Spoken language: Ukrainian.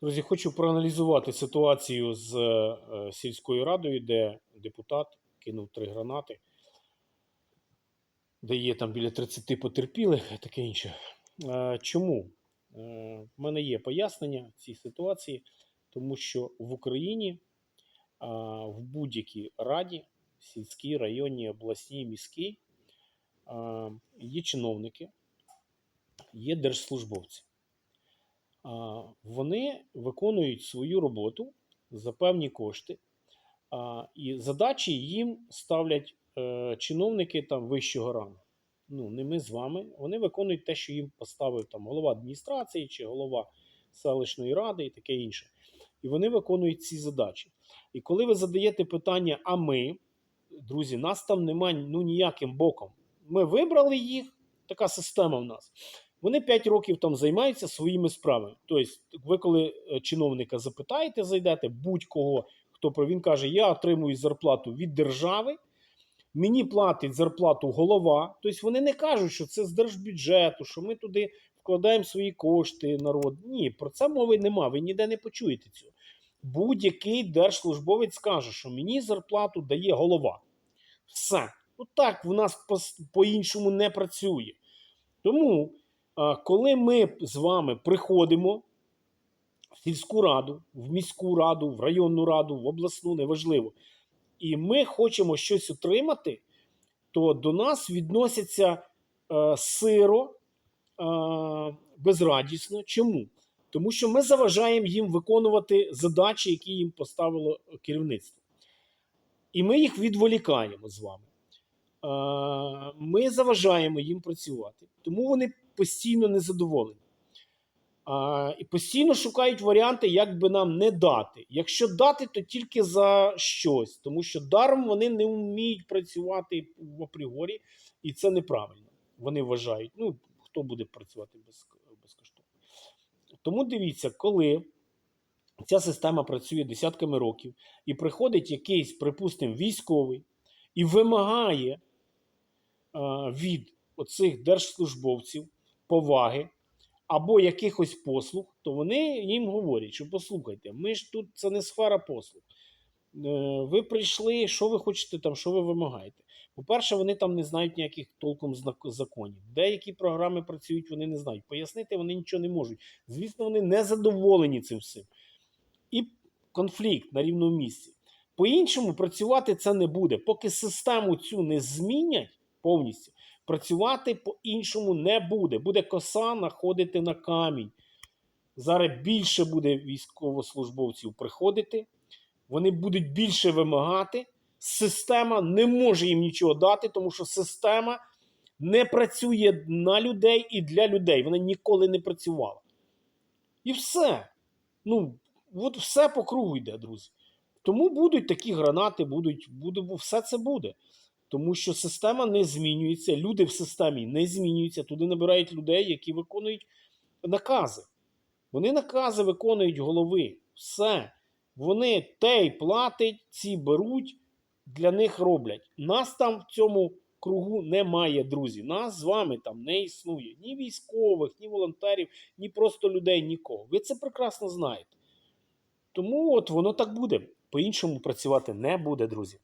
Друзі, хочу проаналізувати ситуацію з е, сільською радою, де депутат кинув три гранати, де є там біля 30 потерпілих таке інше. Е, чому? Е, в мене є пояснення цій ситуації, тому що в Україні в будь-якій раді, сільській, районній, обласній, міській, є чиновники, є держслужбовці. Вони виконують свою роботу за певні кошти, і задачі їм ставлять е, чиновники там вищого рангу. Ну, не ми з вами. Вони виконують те, що їм поставив там голова адміністрації чи голова селищної ради і таке інше. І вони виконують ці задачі. І коли ви задаєте питання, а ми, друзі, нас там немає ну, ніяким боком. Ми вибрали їх, така система в нас. Вони 5 років там займаються своїми справами. Тобто, ви коли е, чиновника запитаєте, зайдете, будь-кого, хто про він каже, я отримую зарплату від держави, мені платить зарплату голова. Тобто вони не кажуть, що це з держбюджету, що ми туди вкладаємо свої кошти, народ. Ні, про це мови нема. Ви ніде не почуєте цього. Будь-який держслужбовець скаже, що мені зарплату дає голова. Все. Ну так в нас по- по-іншому не працює. Тому, коли ми з вами приходимо в сільську раду, в міську раду, в районну раду, в обласну, неважливо, і ми хочемо щось отримати, то до нас відносяться е, сиро, е, безрадісно. Чому? Тому що ми заважаємо їм виконувати задачі, які їм поставило керівництво. І ми їх відволікаємо з вами. Е, Ми заважаємо їм працювати. Тому вони постійно незадоволені. І постійно шукають варіанти, як би нам не дати. Якщо дати, то тільки за щось, тому що даром вони не вміють працювати в апріорі, і це неправильно. Вони вважають, ну хто буде працювати без, безкоштовно. Тому дивіться, коли ця система працює десятками років, і приходить якийсь, припустимо, військовий і вимагає від оцих держслужбовців поваги або якихось послуг, то вони їм говорять, що послухайте, ми ж тут це не сфера послуг. Е, Ви прийшли, що ви хочете там, що ви вимагаєте? По-перше, вони там не знають ніяких толком законів. Деякі програми працюють, вони не знають. Пояснити вони нічого не можуть. Звісно, вони не задоволені цим всім. І конфлікт на рівному місці. По-іншому працювати це не буде. Поки систему цю не змінять повністю, працювати по-іншому не буде. Буде коса находити на камінь. Зараз більше буде військовослужбовців приходити, вони будуть більше вимагати. Система не може їм нічого дати, тому що система не працює на людей і для людей. Вона ніколи не працювала. І все. Ну, от все по кругу йде, друзі. Тому будуть такі гранати, будуть, буде, все це буде. Тому що система не змінюється, люди в системі не змінюються. Туди набирають людей, які виконують накази. Вони накази виконують голови. Все. Вони тей платять, ці беруть, для них роблять. Нас там в цьому кругу немає, друзі. Нас з вами там не існує. Ні військових, ні волонтерів, ні просто людей, нікого. Ви це прекрасно знаєте. Тому от воно так буде. По-іншому працювати не буде, друзі.